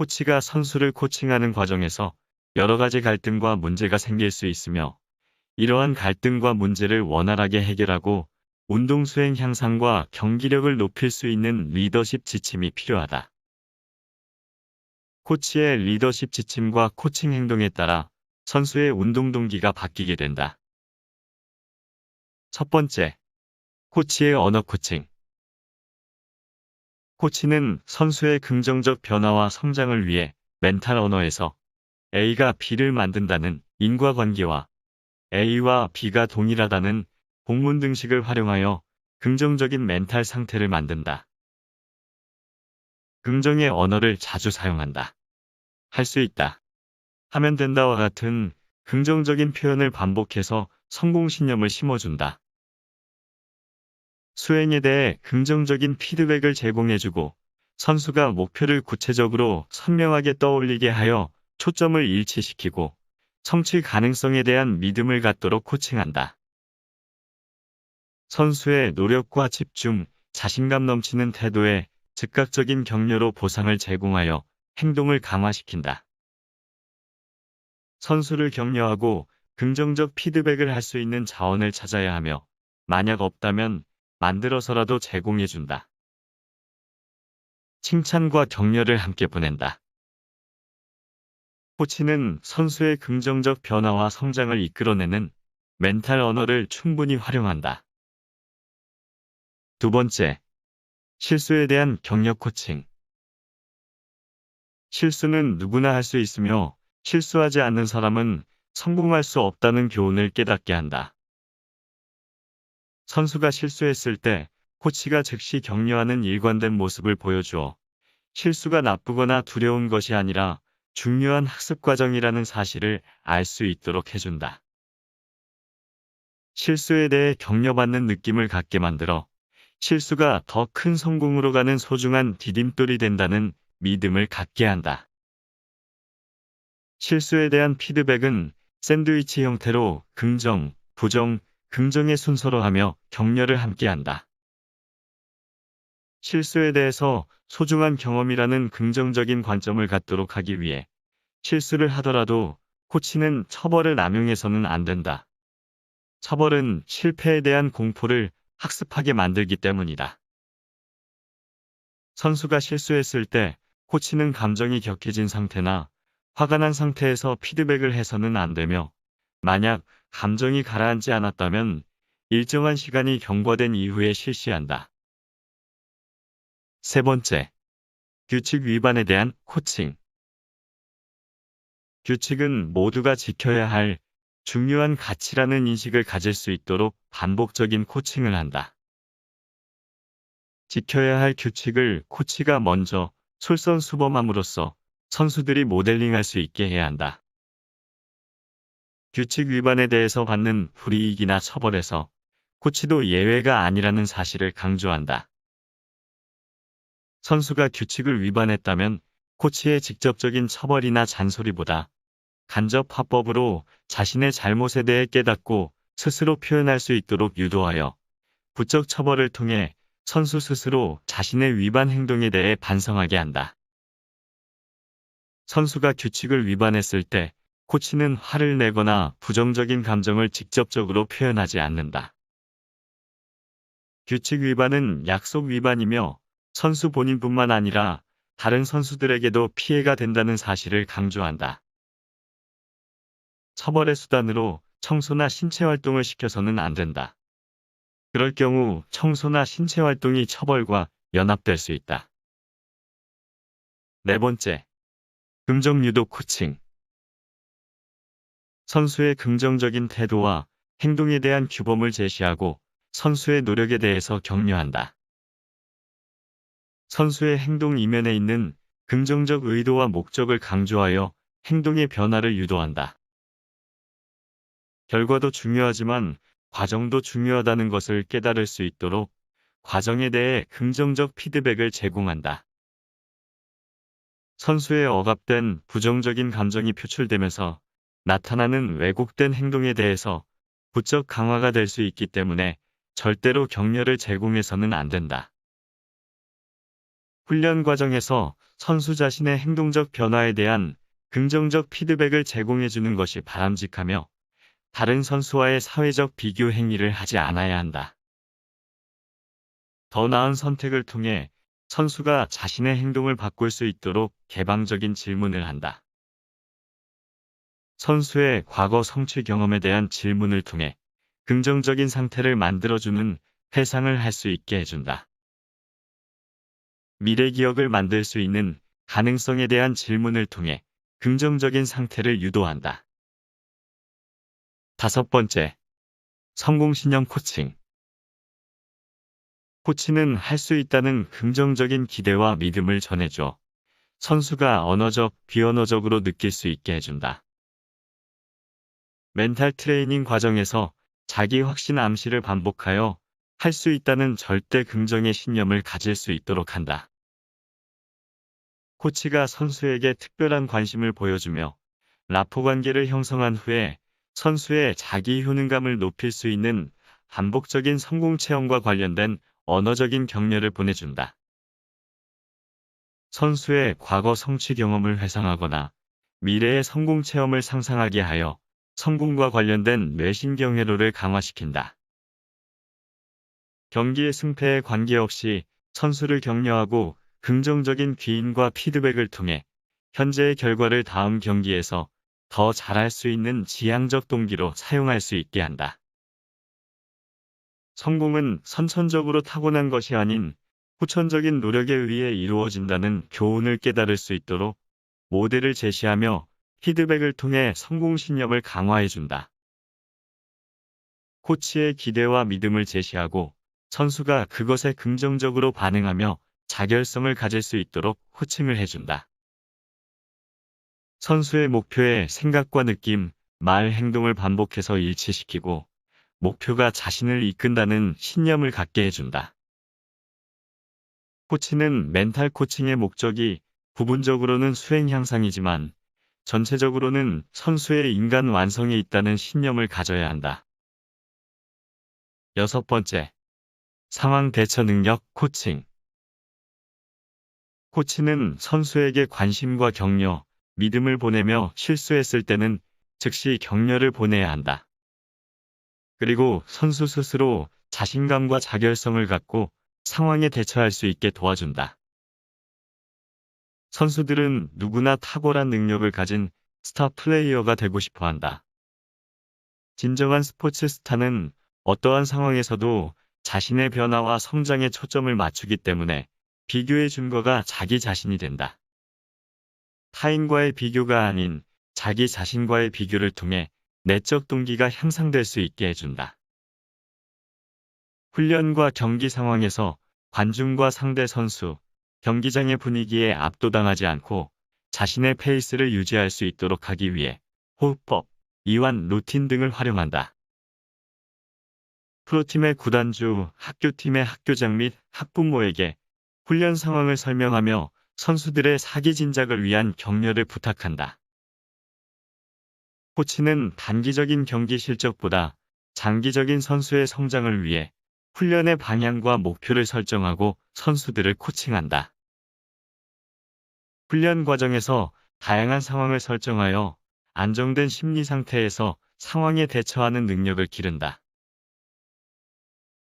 코치가 선수를 코칭하는 과정에서 여러 가지 갈등과 문제가 생길 수 있으며 이러한 갈등과 문제를 원활하게 해결하고 운동 수행 향상과 경기력을 높일 수 있는 리더십 지침이 필요하다. 코치의 리더십 지침과 코칭 행동에 따라 선수의 운동 동기가 바뀌게 된다. 첫 번째, 코치의 언어 코칭. 코치는 선수의 긍정적 변화와 성장을 위해 멘탈 언어에서 A가 B를 만든다는 인과관계와 A와 B가 동일하다는 공문 등식을 활용하여 긍정적인 멘탈 상태를 만든다. 긍정의 언어를 자주 사용한다. 할 수 있다. 하면 된다와 같은 긍정적인 표현을 반복해서 성공신념을 심어준다. 수행에 대해 긍정적인 피드백을 제공해주고 선수가 목표를 구체적으로 선명하게 떠올리게 하여 초점을 일치시키고 성취 가능성에 대한 믿음을 갖도록 코칭한다. 선수의 노력과 집중, 자신감 넘치는 태도에 즉각적인 격려로 보상을 제공하여 행동을 강화시킨다. 선수를 격려하고 긍정적 피드백을 할 수 있는 자원을 찾아야 하며 만약 없다면 만들어서라도 제공해준다. 칭찬과 격려를 함께 보낸다. 코치는 선수의 긍정적 변화와 성장을 이끌어내는 멘탈 언어를 충분히 활용한다. 두 번째, 실수에 대한 격려 코칭. 실수는 누구나 할 수 있으며 실수하지 않는 사람은 성공할 수 없다는 교훈을 깨닫게 한다. 선수가 실수했을 때 코치가 즉시 격려하는 일관된 모습을 보여주어 실수가 나쁘거나 두려운 것이 아니라 중요한 학습 과정이라는 사실을 알 수 있도록 해준다. 실수에 대해 격려받는 느낌을 갖게 만들어 실수가 더 큰 성공으로 가는 소중한 디딤돌이 된다는 믿음을 갖게 한다. 실수에 대한 피드백은 샌드위치 형태로 긍정, 부정, 긍정의 순서로 하며 격려를 함께한다. 실수에 대해서 소중한 경험이라는 긍정적인 관점을 갖도록 하기 위해 실수를 하더라도 코치는 처벌을 남용해서는 안 된다. 처벌은 실패에 대한 공포를 학습하게 만들기 때문이다. 선수가 실수했을 때 코치는 감정이 격해진 상태나 화가 난 상태에서 피드백을 해서는 안 되며 만약 감정이 가라앉지 않았다면 일정한 시간이 경과된 이후에 실시한다. 세 번째, 규칙 위반에 대한 코칭. 규칙은 모두가 지켜야 할 중요한 가치라는 인식을 가질 수 있도록 반복적인 코칭을 한다. 지켜야 할 규칙을 코치가 먼저 솔선수범함으로써 선수들이 모델링할 수 있게 해야 한다. 규칙 위반에 대해서 받는 불이익이나 처벌에서 코치도 예외가 아니라는 사실을 강조한다. 선수가 규칙을 위반했다면 코치의 직접적인 처벌이나 잔소리보다 간접 화법으로 자신의 잘못에 대해 깨닫고 스스로 표현할 수 있도록 유도하여 부적 처벌을 통해 선수 스스로 자신의 위반 행동에 대해 반성하게 한다. 선수가 규칙을 위반했을 때 코치는 화를 내거나 부정적인 감정을 직접적으로 표현하지 않는다. 규칙 위반은 약속 위반이며 선수 본인뿐만 아니라 다른 선수들에게도 피해가 된다는 사실을 강조한다. 처벌의 수단으로 청소나 신체 활동을 시켜서는 안 된다. 그럴 경우 청소나 신체 활동이 처벌과 연합될 수 있다. 네 번째, 긍정 유도 코칭. 선수의 긍정적인 태도와 행동에 대한 규범을 제시하고 선수의 노력에 대해서 격려한다. 선수의 행동 이면에 있는 긍정적 의도와 목적을 강조하여 행동의 변화를 유도한다. 결과도 중요하지만 과정도 중요하다는 것을 깨달을 수 있도록 과정에 대해 긍정적 피드백을 제공한다. 선수의 억압된 부정적인 감정이 표출되면서 나타나는 왜곡된 행동에 대해서 부적 강화가 될 수 있기 때문에 절대로 격려를 제공해서는 안 된다. 훈련 과정에서 선수 자신의 행동적 변화에 대한 긍정적 피드백을 제공해 주는 것이 바람직하며 다른 선수와의 사회적 비교 행위를 하지 않아야 한다. 더 나은 선택을 통해 선수가 자신의 행동을 바꿀 수 있도록 개방적인 질문을 한다. 선수의 과거 성취 경험에 대한 질문을 통해 긍정적인 상태를 만들어주는 회상을 할 수 있게 해준다. 미래 기억을 만들 수 있는 가능성에 대한 질문을 통해 긍정적인 상태를 유도한다. 다섯 번째, 성공신념 코칭. 코치는 할 수 있다는 긍정적인 기대와 믿음을 전해줘 선수가 언어적, 비언어적으로 느낄 수 있게 해준다. 멘탈 트레이닝 과정에서 자기 확신 암시를 반복하여 할 수 있다는 절대 긍정의 신념을 가질 수 있도록 한다. 코치가 선수에게 특별한 관심을 보여주며 라포 관계를 형성한 후에 선수의 자기 효능감을 높일 수 있는 반복적인 성공 체험과 관련된 언어적인 격려를 보내준다. 선수의 과거 성취 경험을 회상하거나 미래의 성공 체험을 상상하게 하여 성공과 관련된 뇌신경 회로를 강화시킨다. 경기의 승패에 관계없이 선수를 격려하고 긍정적인 귀인과 피드백을 통해 현재의 결과를 다음 경기에서 더 잘할 수 있는 지향적 동기로 사용할 수 있게 한다. 성공은 선천적으로 타고난 것이 아닌 후천적인 노력에 의해 이루어진다는 교훈을 깨달을 수 있도록 모델을 제시하며 피드백을 통해 성공 신념을 강화해준다. 코치의 기대와 믿음을 제시하고 선수가 그것에 긍정적으로 반응하며 자결성을 가질 수 있도록 호칭을 해준다. 선수의 목표에 생각과 느낌, 말, 행동을 반복해서 일치시키고 목표가 자신을 이끈다는 신념을 갖게 해준다. 코치는 멘탈 코칭의 목적이 부분적으로는 수행 향상이지만 전체적으로는 선수의 인간 완성에 있다는 신념을 가져야 한다. 여섯 번째, 상황 대처 능력 코칭. 코치는 선수에게 관심과 격려, 믿음을 보내며 실수했을 때는 즉시 격려를 보내야 한다. 그리고 선수 스스로 자신감과 자결성을 갖고 상황에 대처할 수 있게 도와준다. 선수들은 누구나 탁월한 능력을 가진 스타 플레이어가 되고 싶어 한다. 진정한 스포츠 스타는 어떠한 상황에서도 자신의 변화와 성장에 초점을 맞추기 때문에 비교의 준거가 자기 자신이 된다. 타인과의 비교가 아닌 자기 자신과의 비교를 통해 내적 동기가 향상될 수 있게 해준다. 훈련과 경기 상황에서 관중과 상대 선수, 경기장의 분위기에 압도당하지 않고 자신의 페이스를 유지할 수 있도록 하기 위해 호흡법, 이완, 루틴 등을 활용한다. 프로팀의 구단주, 학교팀의 학교장 및 학부모에게 훈련 상황을 설명하며 선수들의 사기 진작을 위한 격려를 부탁한다. 코치는 단기적인 경기 실적보다 장기적인 선수의 성장을 위해 훈련의 방향과 목표를 설정하고 선수들을 코칭한다. 훈련 과정에서 다양한 상황을 설정하여 안정된 심리 상태에서 상황에 대처하는 능력을 기른다.